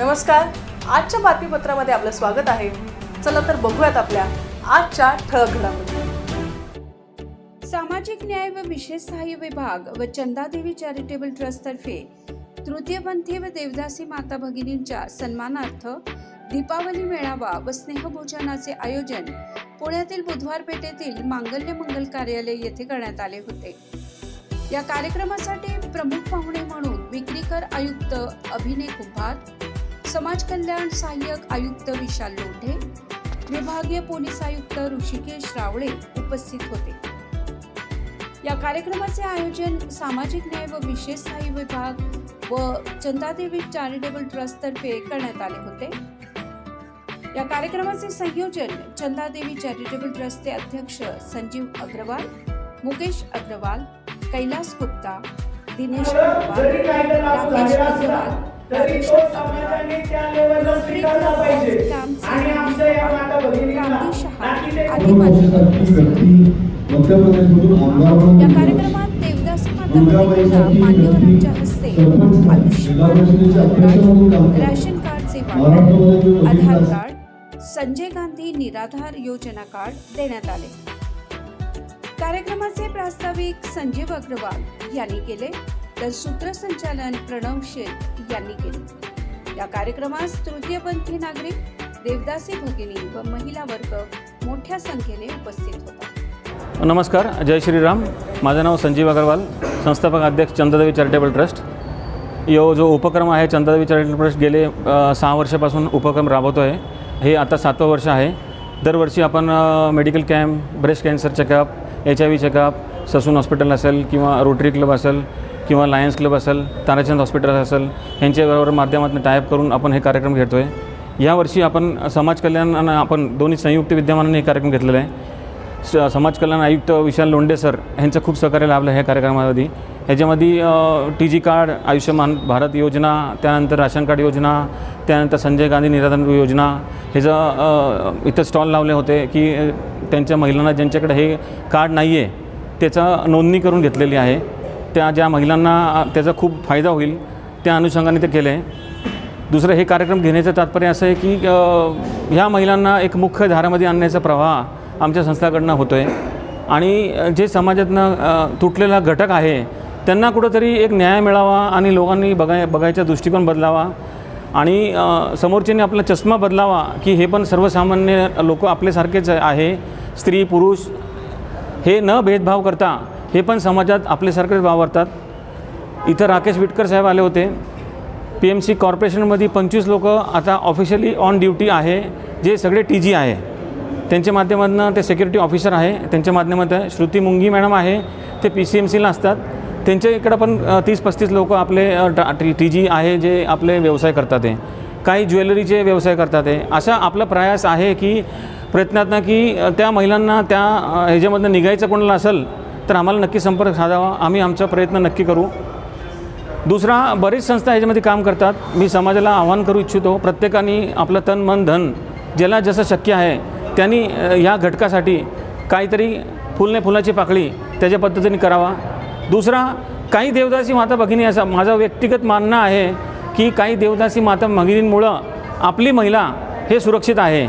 नमस्कार. आजच्या बातमीपत्रामध्ये आपलं स्वागत आहे. चला तर बघूयात आपल्या आजच्या ठळक घडामोडी. सामाजिक न्याय व विशेष सहाय्य विभाग व चंदादेवी चॅरिटेबल ट्रस्टतर्फे तृतीयपंथी व देवदासी माता भगिनींच्या सन्मानार्थ दीपावली मेळावा व स्नेहभोजनाचे आयोजन पुण्यातील बुधवार पेठेतील मांगल्य मंगल कार्यालय येथे करण्यात आले होते. या कार्यक्रमासाठी प्रमुख पाहुणे म्हणून विक्रीकर आयुक्त अभिनय कुंभार समाज कल्याण सहाय्यक आयुक्त विशाल लोढे विभागीय पोलीस आयुक्त ऋषिकेश रावळे उपस्थित होते. या कार्यक्रमाचे आयोजन सामाजिक न्याय व विशेष सहाय्य विभाग व चंदादेवी चॅरिटेबल ट्रस्टतर्फे करण्यात आले होते. या कार्यक्रमाचे संयोजन चंदादेवी चॅरिटेबल ट्रस्टचे अध्यक्ष संजीव अग्रवाल मुकेश अग्रवाल कैलास गुप्ता दिनेश अग्रवाल राकेश अग्रवाल तरी तो समाजाने त्या लेवलला स्वीकारला पाहिजे. आणि आमच्या या माता भगिनींना या म्हणून कार्यक्रमात देवदासी माता भगिनींना मान्यवरांच्या हस्ते आयुष्यमान कार्ड. रॅशन वाटप नवीन आधार कार्ड संजय गांधी निराधार योजना कार्ड देण्यात आले. कार्यक्रमाचे प्रास्ताविक संजीव अग्रवाल यांनी केले. तर सूत्रसंचालन प्रणव शेठ यांनी केले. या कार्यक्रमास तृतीयपंथी नागरिक देवदासी भगिनी व महिला वर्ग मोठ्या संख्येने उपस्थित होता. नमस्कार जय श्रीराम. माझं नाव संजीव अग्रवाल संस्थापक अध्यक्ष चंद्रदेवी चॅरिटेबल ट्रस्ट. यो जो उपक्रम आहे चंद्रदेवी चॅरिटेबल ट्रस्ट गेले सहा वर्षापासून उपक्रम राबवतो आहे हे आता सातवं वर्ष आहे. दरवर्षी आपण medical camp breast cancer checkup H I V checkup Sassoon hospital असेल किंवा रोटरी क्लब असेल किंवा लायन्स क्लब असेल ताराचंद हॉस्पिटल असेल यांच्याबरोबर माध्यमातून टायप करून आपण हे कार्यक्रम घेतो आहे यावर्षी आपण समाज कल्याण आपण दोन्ही संयुक्त विद्यमानाने हे कार्यक्रम घेतलेला आहे. स समाज कल्याण आयुक्त विशाल लोंडे सर यांचं खूप सहकार्य लाभलं ह्या कार्यक्रमामध्ये. ह्याच्यामध्ये T G card Ayushman Bharat Yojana त्यानंतर राशन कार्ड योजना त्यानंतर संजय गांधी निराधार योजना ह्याचं इथं स्टॉल लावले होते की त्यांच्या महिलांना ज्यांच्याकडे हे कार्ड नाही आहे त्याचा नोंदणी करून घेतलेली आहे. त्या ज्या महिलांना त्याचा खूप फायदा होईल त्या अनुषंगाने ते केलं आहे दुसरं हे कार्यक्रम घेण्याचं तात्पर्य असं आहे की ह्या महिलांना एक मुख्य धारामध्ये आणण्याचा प्रवाह आमच्या संस्थाकडनं होतो आहे आणि जे समाजातनं तुटलेला घटक आहे त्यांना कुठंतरी एक न्याय मिळावा आणि लोकांनी बघाय बघायचा दृष्टिकोन बदलावा. आणि समोरच्याने आपला चष्मा बदलावा की हे पण सर्वसामान्य लोक आपल्यासारखेच आहे स्त्री पुरुष हे न भेदभाव करता हे पण समाजात आपल्यासारखेच वावरतात. इथं राकेश विटकर साहेब आले होते. पी एम सी कॉर्पोरेशनमध्ये पंचवीस लोक आता ऑफिशियली ऑन ड्युटी आहे. जे सगळे टी जी आहे. त्यांच्या माध्यमातून ते सेक्युरिटी ऑफिसर आहे. त्यांच्या माध्यमातून श्रुती मुंगी मॅडम आहे. ते पी सी एम सीला असतात. त्यांच्या इकडं पण तीस पस्तीस लोक आपले टी जी आहे जे आपले व्यवसाय करतात आहे काही ज्वेलरीचे व्यवसाय करतात आहे असा आपला प्रयास आहे की प्रयत्नातनं की त्या महिलांना त्या ह्याच्यामधनं निघायचं कोणाला असेल तर आम्हाला नक्की संपर्क साधावा. आम्ही आमचा प्रयत्न नक्की करू. दुसरा बरीच संस्था ह्याच्यामध्ये काम करतात. मी समाजाला आव्हान करू इच्छितो प्रत्येकाने आपलं तन मन धन ज्याला जसं शक्य आहे त्यांनी ह्या घटकासाठी काहीतरी फुलने फुलाची पाकळी त्याच्या पद्धतीने करावा. दुसरा काही देवदासी माता भगिनी असा माझं व्यक्तिगत मानणं आहे की काही देवदासी माता भगिनींमुळं आपली महिला हे सुरक्षित आहे.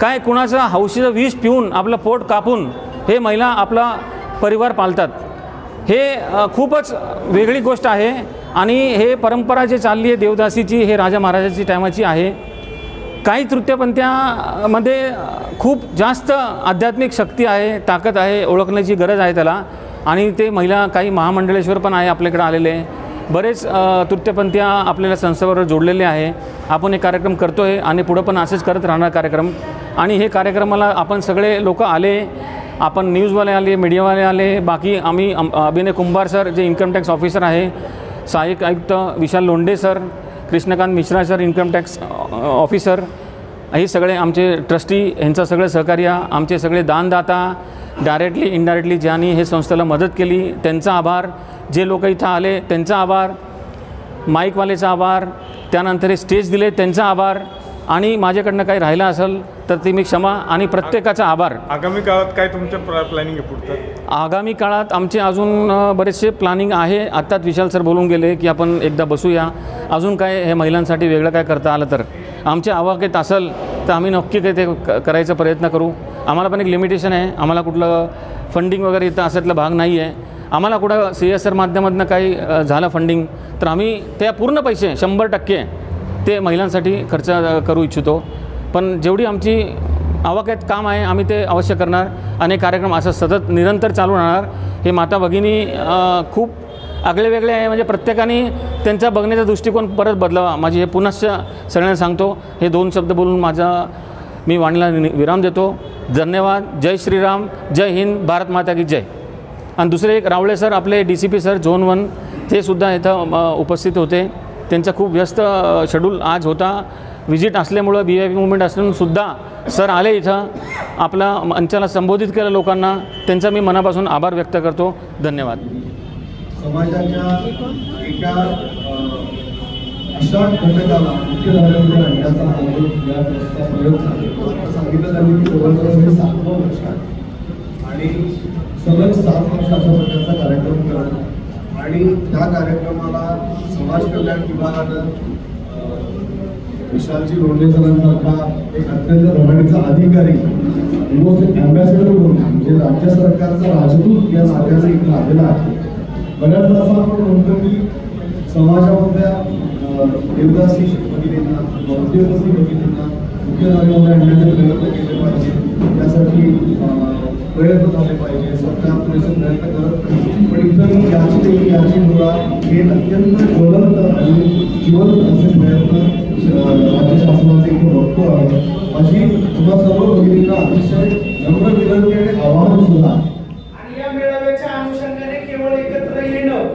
काय कुणाचं हौशीचं विष पिऊन आपलं पोट कापून हे महिला आपला परिवार पालतात. हे खूपच वेगळी गोष्ट आहे आणि हे परंपरा जी चालली आहे देवदासीची हे राजा महाराजाची टायमाची आहे. काही तृतीयपंथ्यामध्ये खूप जास्त आध्यात्मिक शक्ती आहे ताकद आहे ओळखण्याची गरज आहे त्याला. आणि ते महिला काही महामंडळेश्वर पण आहे आपल्याकडे आलेले. बरेच तृतीयपंथ्या आपल्याला संस्थेबरोबर जोडलेले आहे. आपण हे कार्यक्रम करतो आहे आणि पुढं पण असेच करत राहणार कार्यक्रम. आणि हे कार्यक्रमाला आपण सगळे लोक आले. आपण न्यूजवाले आले मीडियावाले आले बाकी आम्ही अभिनय कुंभार सर जे इन्कम टॅक्स ऑफिसर आहे सहाय्यक आयुक्त Vishal Londhe sir Krishnakant Mishra sir income tax officer हे सगळे आमचे ट्रस्टी यांचं सगळे सहकार्य आमचे सगळे दानदाता डायरेक्टली इनडायरेक्टली ज्यांनी हे संस्थेला मदत केली त्यांचा आभार. जे लोक इथं आले त्यांचा आभार. माईकवालेचा आभार. त्यानंतर हे स्टेज दिले त्यांचा आभार. आणि माझ्याकडनं काही राहिलं असेल तर ती मी क्षमा आणि प्रत्येकाचा आभार. आगामी काळात काय तुमचं प्लॅनिंग आहे पुढचं? आगामी काळात आमचे अजून बरेचसे प्लॅनिंग आहे. आत्ताच विशाल सर बोलून गेले की आपण एकदा बसूया. अजून काय हे महिलांसाठी वेगळं काय करता आलं तर? आमच्या आवाक्यात असेल तर आम्ही नक्की काही ते क- करायचा प्रयत्न करू. आम्हाला पण एक लिमिटेशन आहे. आम्हाला कुठलं फंडिंग वगैरे इथं असातला भाग नाही आहे. आम्हाला कुठं सी एस आर माध्यमातून काही झालं फंडिंग तर आम्ही त्या पूर्ण पैसे शंभर टक्के ते महिलांसाठी खर्च करू इच्छितो. पण जेवढी आमची आवाक्यात काम आहे आम्ही ते अवश्य करणार. आणि कार्यक्रम असं सतत निरंतर चालू राहणार. हे माता भगिनी खूप आगळे वेगळे आहे. म्हणजे प्रत्येकाने त्यांचा बघण्याचा दृष्टिकोन परत बदलावा. माझी हे पुनश्च सगळ्यांना सांगतो. हे दोन शब्द बोलून माझा मी वाणीला नि- विराम देतो. धन्यवाद. जय श्रीराम. जय हिंद. भारत माता की जय. आणि दुसरे एक रावळे सर आपले D C P sir zone one ते सुद्धा इथं उपस्थित होते. त्यांचा खूप व्यस्त शेड्यूल आज होता. व्हिजिट असल्यामुळं बी आय पी मुवमेंट असल्यामुळे सर आले इथं. आपला मंचाला संबोधित केलं लोकांना. त्यांचा मी मनापासून आभार व्यक्त करतो. धन्यवाद. आणि सलग सात वर्षाचा कार्यक्रम करत आणि त्या कार्यक्रमाला समाज कल्याण विभागानं विशालजी लोंढे सरांसारखा एक अत्यंत रमणीचा अधिकारी मोस्ट एक अँबॅसेडर म्हणून म्हणजे राज्य सरकारचा राजदूत या नात्याने एक आलेला आहे. बऱ्याचदा असं आपण म्हणतो की समाजामधल्या देवदासी भगिनींना देवदासी भगिनींना मुख्य धारेमध्ये आणण्याचे प्रयत्न केले पाहिजे. त्यासाठी प्रयत्न झाले पाहिजे. सरकार याची याची हे अत्यंत ज्वलंत आणि जिवंत असे प्रयत्न राज्य शासनाचे इथे बघतो आहे. अशी तुम्हा सर्व भगिनींना अतिशय नम्र विनंती आणि आव्हान सुद्धा. आणि या मेळाव्याच्या अनुषंगाने केवळ एकत्र येणं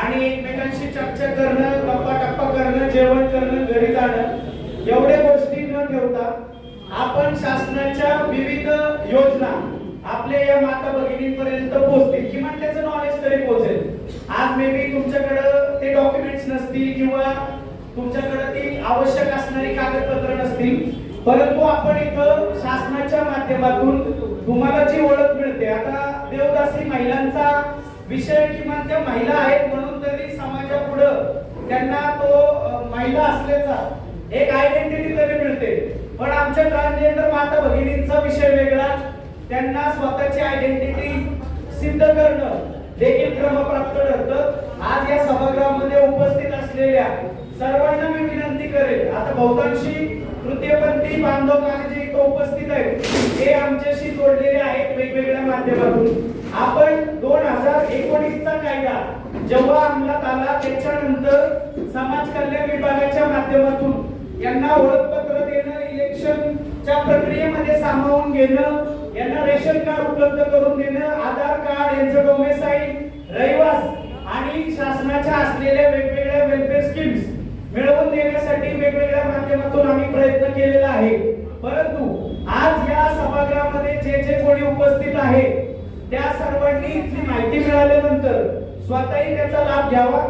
आणि एकमेकांशी चर्चा करणं गप्पा टप्पा करणं जेवण करणं घरी जाणं एवढ्या गोष्टी न ठेवता आपण शासनाच्या विविध योजना आपल्या या माता भगिनींपर्यंत पोहोचतील. किमान त्याचं नॉलेज आज मे बी तुमच्याकडं ते डॉक्युमेंट्स नसतील किंवा तुमच्याकडे ती आवश्यक असणारी कागदपत्र नसतील. परंतु आपण इथं शासनाच्या माध्यमातून तुम्हाला जी ओळख मिळते आता देवदासी महिलांचा विषय किमान त्या महिला आहेत म्हणून तरी समाजापुढं त्यांना तो महिला असल्याचा एक आयडेंटिटी तरी मिळते. पण आमच्या ट्रान्सजेंडर माता भगिनींचा विषय वेगळा. त्यांना स्वतःची आयडेंटिटी सिद्ध करणं क्रमप्राप्त ठरतं आज या सभागृहामध्ये उपस्थित असलेल्या सर्वांना मी विनंती करेल. आता बहुतांशी तृतीयपंथी बांधव माझे जे इथं उपस्थित आहेत. हे आमच्याशी जोडलेले आहेत वेगवेगळ्या माध्यमातून. आपण दोन हजार एकोणीसचा कायदा जेव्हा अंमलात आला त्याच्यानंतर समाज कल्याण विभागाच्या माध्यमातून यांना ओळखपत्र देणं इलेक्शनच्या प्रक्रियेमध्ये सामावून घेणं यांना रेशन कार्ड उपलब्ध करून देणं आधार कार्ड यांचं डोमेसाईल रहिवास आणि शासनाच्या असलेल्या वेगवेगळ्या वेलफेअर स्कीम्स मिळवून देण्यासाठी वेगवेगळ्या माध्यमातून आम्ही प्रयत्न केलेला आहे. परंतु आज या सभागृहामध्ये जे जे कोणी उपस्थित आहे त्या सर्वांनी इथली माहिती मिळाल्यानंतर स्वतःही त्याचा लाभ घ्यावा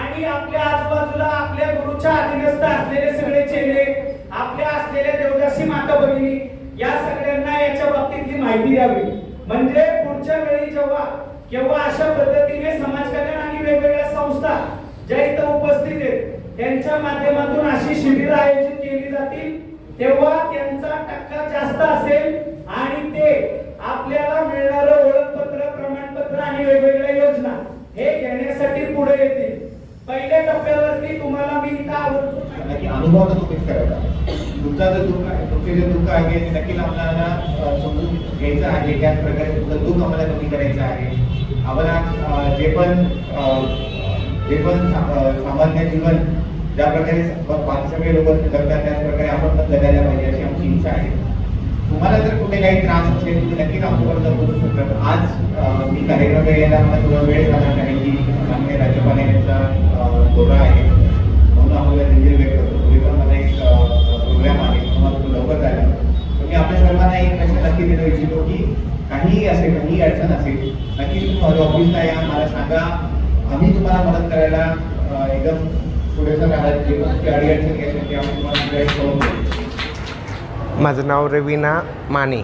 आणि आपल्या आजूबाजूला आपल्या गुरुच्या अधीनस्थ असलेले सगळे चेले आपल्या असलेल्या देवदासी माता भगिनी या सगळ्यांना याच्या बाबतीतली माहिती द्यावी. म्हणजे पुढच्या वेळी जेव्हा किंवा अशा पद्धतीने समाज कल्याण आणि वेगवेगळ्या संस्था ज्या इथं उपस्थित आहेत त्यांच्या माध्यमातून अशी शिबिर आयोजित केली जातील तेव्हा त्यांचा टक्का जास्त असेल आणि ते आपल्याला मिळणारं ओळखपत्र प्रमाणपत्र आणि वेगवेगळ्या योजना हे घेण्यासाठी पुढे येतील. पहिल्या टप्प्यावरती तुम्हाला मी इथं आवडतो अनुभव करायचा तुमचा जो दुःख आहे तुमचे जे दुःख आहे ते नक्कीच आपल्याला समजून घ्यायचं आहे. त्याच प्रकारे तुमचं दुःख आम्हाला कमी करायचं आहे. आम्हाला जे पण जे पण सामान्य जीवन ज्या प्रकारे पाच सगळे लोक जगतात त्याच प्रकारे आपण पण जगायला पाहिजे अशी आमची इच्छा आहे. तुम्हाला जर कुठे काही त्रास असेल तर नक्कीच आमच्यापर्यंत बोलू शकतात आज मी कार्यक्रम यायला मला थोडा वेळ झाला कारण की माननीय राज्यपाल यांचा दौरा आहे. म्हणून आम्हाला दिल्ली व्यक्त करतो. पुढे पण मला एक प्रोग्राम आहे. तुम्हाला तो लवकर जायला तर मी आपल्या सर्वांना एक प्रश्न नक्की देऊ इच्छितो की काहीही असेल काहीही अडचण असेल नक्कीच तुम्ही माझ्या ऑफिसला या मला सांगा. आम्ही तुम्हाला मदत करायला एकदम पुढे सर आहात जे पण काही अडचण ते आम्ही तुम्हाला गाईड करून देऊ. माझं नाव रवीना माने.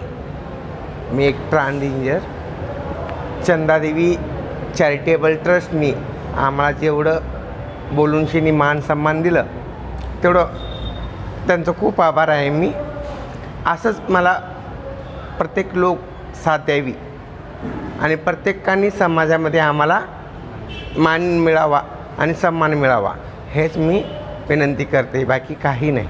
मी एक ट्रान्सजेंडर चंदादेवी चॅरिटेबल ट्रस्टनी आम्हाला जेवढं बोलूनशीनी मान सन्मान दिलं तेवढं त्यांचं खूप आभार आहे मी. असंच मला प्रत्येक लोक साथ द्यावी. आणि प्रत्येकाने समाजामध्ये आम्हाला मान मिळावा आणि सन्मान मिळावा हेच मी विनंती करते. बाकी काही नाही.